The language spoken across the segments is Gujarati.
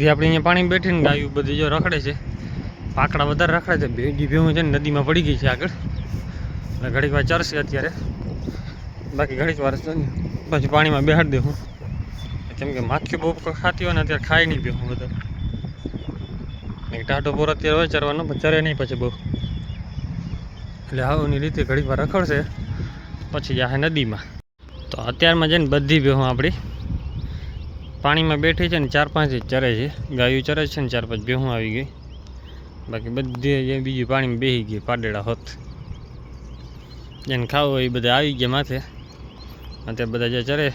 જે આપણે અહીંયા પાણી બેઠીને ગાયું બધી જો રખડે છે. પાકડા વધારે રખડે છે. ભેગી ભેગું છે ને નદીમાં પડી ગઈ છે આગળ. એટલે ઘડીક વાર ચરશે અત્યારે. બાકી ઘડીક વાર પછી પાણીમાં બેહાડી દેવું કેમ કે માખી બહુ ખાતી હોય ને અત્યારે ખાઈ નહીં પીવું બધા ટાટો પોર અત્યારે હોય ચરવાનો, પણ ચરે નહીં પછી બહુ. એટલે આવની રીતે ઘડીક વાર રખડશે. પછી જાહે નદીમાં. તો અત્યારમાં છે ને બધી ભેહું આપણી પાણીમાં બેઠી છે ને ચાર પાંચ જ ચરે છે. ગાયું ચરે છે ને ચાર પાંચ બેહું આવી ગઈ. બાકી બધી જે બીજી પાણીમાં બેસી ગઈ પાડેડા હોત. જેને ખાવું હોય એ બધા આવી ગયા માથે. અત્યારે બધા જે ચરે,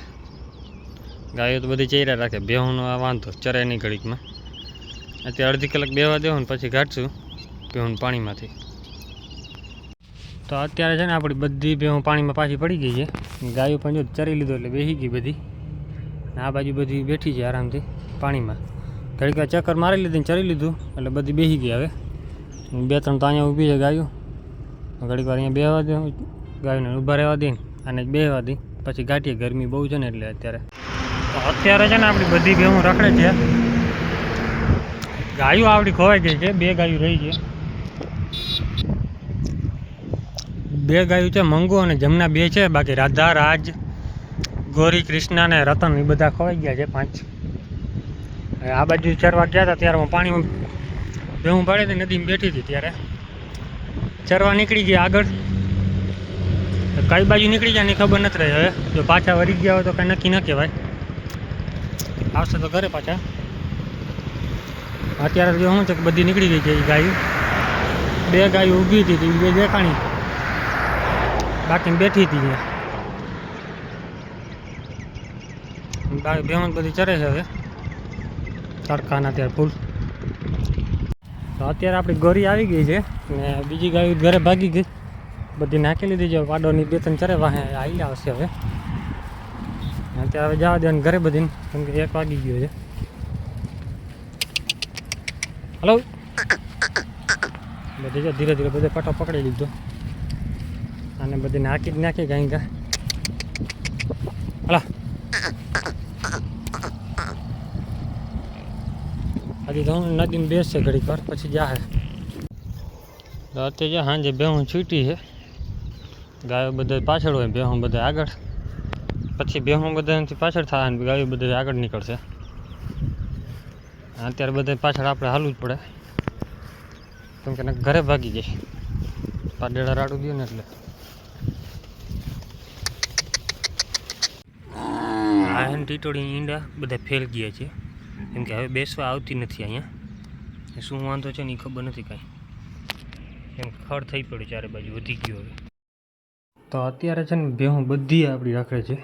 ગાયો તો બધી ચેર્યા રાખે. બેહુંનો આ વાંધો, ચરે નહીં ઘડીકમાં. અત્યારે અડધી કલાક બેવા દેવું ને પછી કાઢશું બેહું પાણીમાંથી. તો અત્યારે છે ને આપણી બધી બેહું પાણીમાં પાછી પડી ગઈ છે. ગાયો પણ જો ચરી લીધો એટલે બેસી ગઈ બધી. આ બાજુ બધી બેઠી છે આરામથી પાણીમાં. ઘડીક ચક્કર મારી લીધી ને ચરી લીધું, એટલે બધી બેસી ગઈ હવે. બે ત્રણ તો અહીંયા ઊભી છે ગાયો. ઘડીક વાર અહીંયા બેહવા દે, ગાયોને ઊભા રહેવા દે અને બેહવા દે. પછી ગાંઠીએ ગરમી બહુ છે ને એટલે અત્યારે. અત્યારે છે ને આપણી બધી બેહું રખડે છે. ગાયો આવડી ખોવાઈ ગઈ છે, બે ગાયો રહી છે. બે ગાયો છે, મંગુ અને જમના બે છે, બાકી રાધા, રાજ ગોરી, કૃષ્ણા ને રતન એ બધા ખોવાઈ ગયા છે પાંચ. આ બાજુ ચરવા ગયા હતા, ત્યારે હું પાણીમાં ભેહું પાડી હતી, નદીમાં બેઠી હતી ત્યારે. ચરવા નીકળી ગયા આગળ. કઈ બાજુ નીકળી ગયા ની ખબર નથી રહી હવે. જો પાછા વળી ગયા હોય તો કંઈ નક્કી ન કહેવાય. આવશે તો ઘરે પાછા. અત્યારે જો શું છે કે બધી નીકળી ગઈ છે એ ગાયું. બે ગાયું ઊભી હતી બે દેખાણી. બાકી બેઠી હતી બાકી બેહન બધી ચરે છે હવે. તડકાના અત્યારે ફૂલ. તો અત્યારે આપણી ગોરી આવી ગઈ છે ને બીજી ગાડી ઘરે ભાગી ગઈ. બધી નાખી લીધી છે પાડોની બે ત્રણ ચરે વાહે આવી આવશે હવે. અત્યારે હવે જવા દેવાનું ઘરે બધી કેમ કે એક વાગી ગયો છે. હલો? બધી ધીરે ધીરે બધે પટો પકડી લીધો. અને બધી નાખી જ નાખી કાંઈ કા. હજી તો નદીમાં બેસશે ઘડીક વાર પછી જાહે. અત્યારે સાંજે બેહું છૂટી છે. ગાયો બધા પાછળ હોય બેહું બધા આગળ. પછી બેહું બધાથી પાછળ થાય અને ગાયો બધા આગળ નીકળશે. અત્યારે બધા પાછળ આપણે હાલવું જ પડે. કેમ કે ઘરે ભાગી જાય પાડેડા રાડું દઉં ને એટલે. આ હે ને ટીટોળી ઈંડા બધા ફેલ ગયા છે. કેમ કે હવે બેસવા આવતી નથી અહીંયા. શું વાંધો છે ને એ ખબર નથી કાંઈ. એમ ખડ થઈ પડ્યું ચારે બાજુ, વધી ગયું હવે. તો અત્યારે છે ને ભેહું બધી આપણી રાખે છે.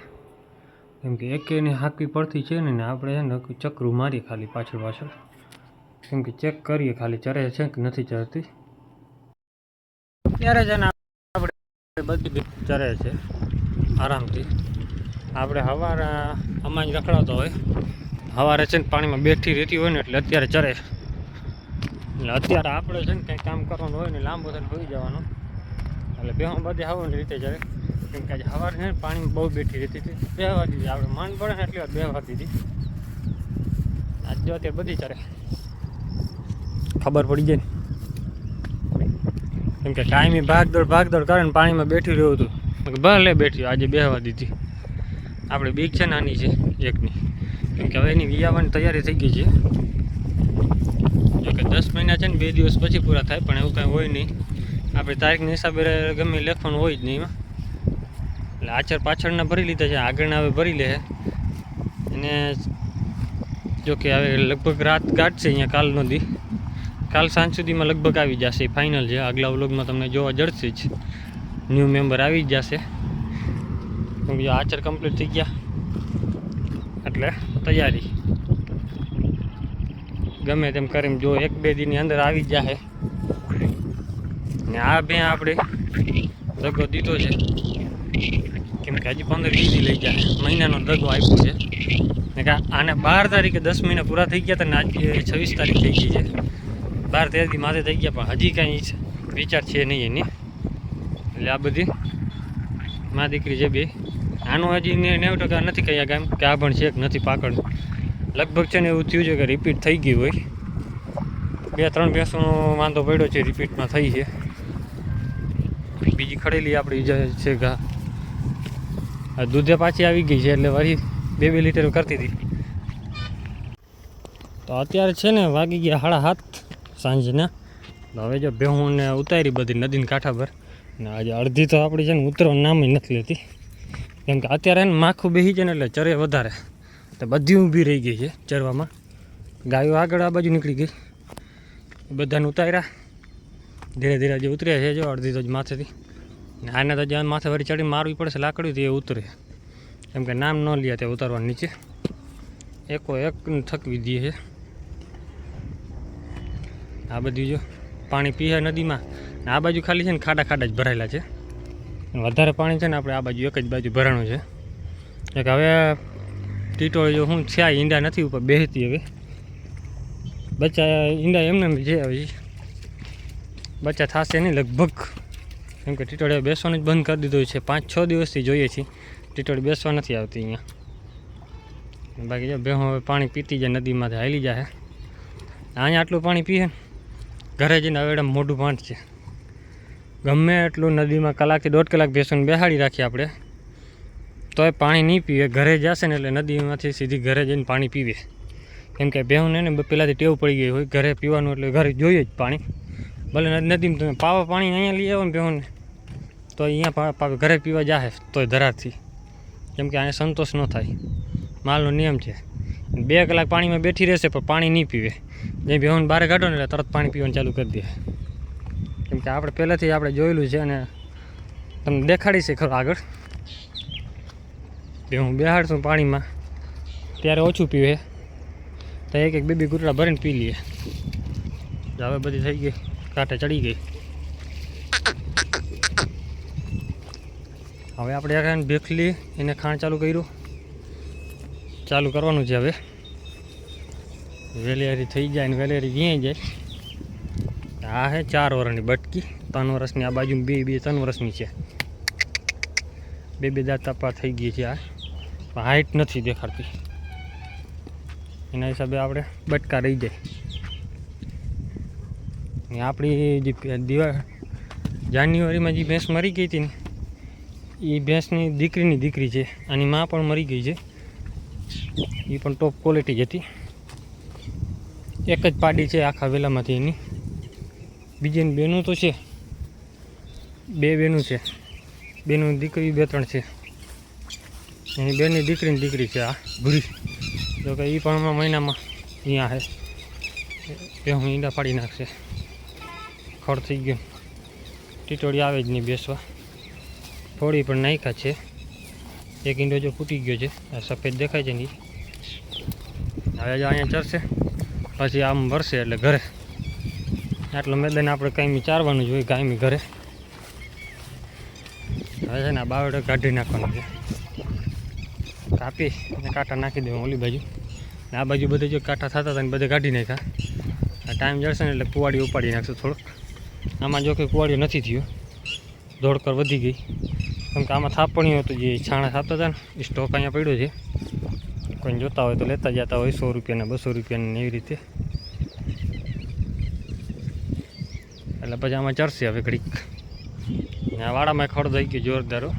કેમ કે એક એની હાંકવી પડતી છે ને આપણે છે ને ચક્રું મારીએ ખાલી પાછળ પાછળ. કેમ કે ચેક કરીએ ખાલી ચરે છે કે નથી ચરતી. ત્યારે છે ને આપણે બધી ચરે છે, આરામથી. આપણે હવાર અમાજ રખડાતો હોય. સવારે છે ને પાણીમાં બેઠી રહેતી હોય ને એટલે અત્યારે ચરે એટલે અત્યારે આપણે છે ને કંઈ કામ કરવાનું હોય ને લાંબો થઈને હોઈ જવાનું. એટલે બે બધી આવવાની રીતે ચરે કેમ કે આજે સવારે છે ને પાણીમાં બહુ બેઠી રહેતી હતી. બે વાગી આપણે માંડ પડે ને એટલી વાર વાગી હતી આજ જો અત્યારે બધી ચરે ખબર પડી જાય ને. કેમ કે ટાઈમે ભાગદોડ ભાગદોડ કરે ને પાણીમાં બેઠી રહ્યું હતું. ભલે બેઠી આજે બે વાગી હતી આપણે બીક છે નાની છે, એકની. કે હવે એની વિયાવાની તૈયારી થઈ ગઈ છે. જોકે દસ મહિના છે ને બે દિવસ પછી પૂરા થાય, પણ એવું કાંઈ હોય નહીં. આપણે તારીખના હિસાબે ગમે લખવાનું હોય જ નહીં એમાં એટલે આચર પાછળના ભરી લીધા છે, આગળના હવે ભરી લે અને જોકે હવે લગભગ રાત કાઢશે અહીંયા કાલનો દી. કાલ સાંજ સુધીમાં લગભગ આવી જશે ફાઇનલ છે. આગલા વ્લોગમાં તમને જોવા જડશે જ. ન્યૂ મેમ્બર આવી જ જશે. આચર કમ્પ્લીટ થઈ ગયા. એટલે તૈયારી. ગમે તેમ કરીને જો એક બે દિનની અંદર આવી જાય ને આ બે આપણે દગો દીધો છે. કેમ કે હજી પંદર વીસ લઈ જાય મહિનાનો દગો આપ્યો છે. ને કે આને બાર તારીખે દસ મહિના પૂરા થઈ ગયા હતા ને આજે છવ્વીસ તારીખ થઈ ગઈ છે. બાર તેર માથે થઈ ગયા, પણ હજી કાંઈ વિચાર છે નહીં એની. એટલે આ બધી મા દીકરી છે બે. આનું હજી નેવું ટકા નથી કહ્યા કેમ કે આ પણ છે નથી પાકડ. લગભગ છે ને એવું થયું છે કે રિપીટ થઈ ગયું હોય. બે ત્રણ ભેંસોનો વાંધો પડ્યો છે રિપીટમાં થઈ છે. બીજી ખડેલી આપણી છે ઘા દૂધે પાછી આવી ગઈ છે, એટલે વળી બે બે લીટર કરતી હતી. તો અત્યારે છે ને વાગી ગયા સાડા હાથ સાંજના. હવે જો ભેહું ને ઉતારી બધી નદીના કાંઠા પર. ને આજે અડધી તો આપણી છે ને ઉતરવાનું નામ નથી લેતી. કેમ કે અત્યારે એને માખું બેસી છે ને એટલે ચરે વધારે. તો બધી ઊભી રહી ગઈ છે ચરવામાં. ગાયો આગળ આ બાજુ નીકળી ગઈ. બધાને ઉતાર્યા. ધીરે ધીરે જે ઉતર્યા છે જો, અડધી તો જ માથેથી. આને તો જ્યાં માથે વળી ચડી મારવી પડશે લાકડી એ ઉતરે. કેમ કે નામ ન લે તે ઉતારવા નીચે. એકો એક થકવી દે છે. આ બધી જો પાણી પીએ નદીમાં. આ બાજુ ખાલી છે ને ખાડા ખાડા જ ભરાયેલા છે. વધારે પાણી છે ને આપણે આ બાજુ એક જ બાજુ ભરાણું છે. એક હવે ટીટોળી જો શું છે ઈંડા નથી ઉપર બેસતી હવે. બચ્ચા, ઈંડા એમને એમ છે. હવે બચ્ચા થશે નહીં લગભગ. કેમ કે ટીટોળીઓ બેસવાનું જ બંધ કરી દીધું છે. પાંચ છ દિવસથી જોઈએ છીએ. ટીટોળી બેસવા નથી આવતી અહીંયા. બાકી જો બેહો હવે પાણી પીતી જાય, નદીમાંથી હાલી જાય અહીંયા આટલું પાણી પીએ ઘરે જઈને હવે મોઢું પાંચ છે ગમે એટલું નદીમાં કલાકથી દોઢ કલાક ભેસોને બેહાડી રાખીએ આપણે, તોય પાણી નહીં પીવે ઘરે જશે ને એટલે નદીમાંથી સીધી ઘરે જઈને પાણી પીવે. કેમ કે બેહુને ને પહેલાંથી ટેવ પડી ગઈ હોય, ઘરે પીવાનું એટલે ઘરે જોઈએ જ પાણી. ભલે નદીમાં તમે પાવા પાણી અહીંયા લઈ આવો ને બેહુને, તો અહીંયા ઘરે પીવા જાહે, તોય ધરારથી. કેમ કે અહીંયા સંતોષ ન થાય. માલનો નિયમ છે. બે કલાક પાણીમાં બેઠી રહેશે, પણ પાણી નહીં પીવે. જે બેહુને બહાર કાઢો ને એટલે તરત પાણી પીવાનું ચાલુ કરી દે. કે આપણે પહેલાંથી આપણે જોયેલું છે અને તમને દેખાડી છે ખરું આગળ. બે હું બેહાડશું પાણીમાં, ત્યારે ઓછું પીવે. તો એક એક બે બે ગુટડા ભરીને પી લઈએ. હવે બધી થઈ ગઈ, કાંઠે ચડી ગઈ. હવે આપણે એને ભેખલી એને ખાણ ચાલુ કર્યું. ચાલુ કરવાનું છે હવે. વેલેરી થઈ જાય ને વેલેરી વ્યાઈ જાય. આ હે ચાર વર્ષની બટકી. ત્રણ વર્ષની આ બાજુ બે બે, ત્રણ વર્ષની છે. બે બે દાંત તપા થઈ ગઈ છે આ. પણ હાઈટ નથી દેખાડતી. એના હિસાબે આપણે બટકા રહી જાય. આપણી જે દિવા જાન્યુઆરીમાં જે ભેંસ મરી ગઈ હતી ને એ ભેંસની દીકરીની દીકરી છે. આની માં પણ મરી ગઈ છે. એ પણ ટોપ ક્વોલિટી જ હતી. એક જ પાડી છે આખા વેલામાંથી એની. બીજી બેનું તો છે. બે બેનું છે. બેનું દીકરી, બે ત્રણ છે. એની બેનની દીકરીની દીકરી છે આ ભૂરી. જો કે એ પણ મહિનામાં અહીંયા છે એ હું ઈંડા પાડી નાખશે. ખડ થઈ ગયું. ટીટોળી આવે જ નહીં બેસવા. થોડી પણ નાખ્યા છે. એક ઈંડો જો ફૂટી ગયો છે. આ સફેદ દેખાય છે નહીં. હવે જો અહીંયા ચરશે પછી આમ ભરશે એટલે ઘરે. આટલું મેદાન આપણે કાયમી ચારવાનું જોઈએ હોય ઘરે. હવે છે ને આ બાવડે કાઢી નાખવાનું છે. કાપી અને કાંટા નાખી દેવા ઓલી બાજુ. ને આ બાજુ બધે જો કાંટા થતા હતા ને બધે કાઢી નાખ્યા. આ ટાઈમ જશે ને એટલે કુવાડી ઉપાડી નાખશું થોડુંક. આમાં જો કે કુવાડીઓ નથી થયું. ધોળકર વધી ગઈ. કેમ કે આમાં થાપણીઓ હતું જે છાણા થાપતા હતા ને, એ સ્ટોક અહીંયા પડ્યો છે. કોઈને જોતા હોય તો લેતા જતા હોય, સો રૂપિયાના, બસો રૂપિયાને એવી રીતે. એટલે પછી આમાં ચરશે હવે ઘડીક. વાડામાં ખડ થઈ ગયો જોરદારો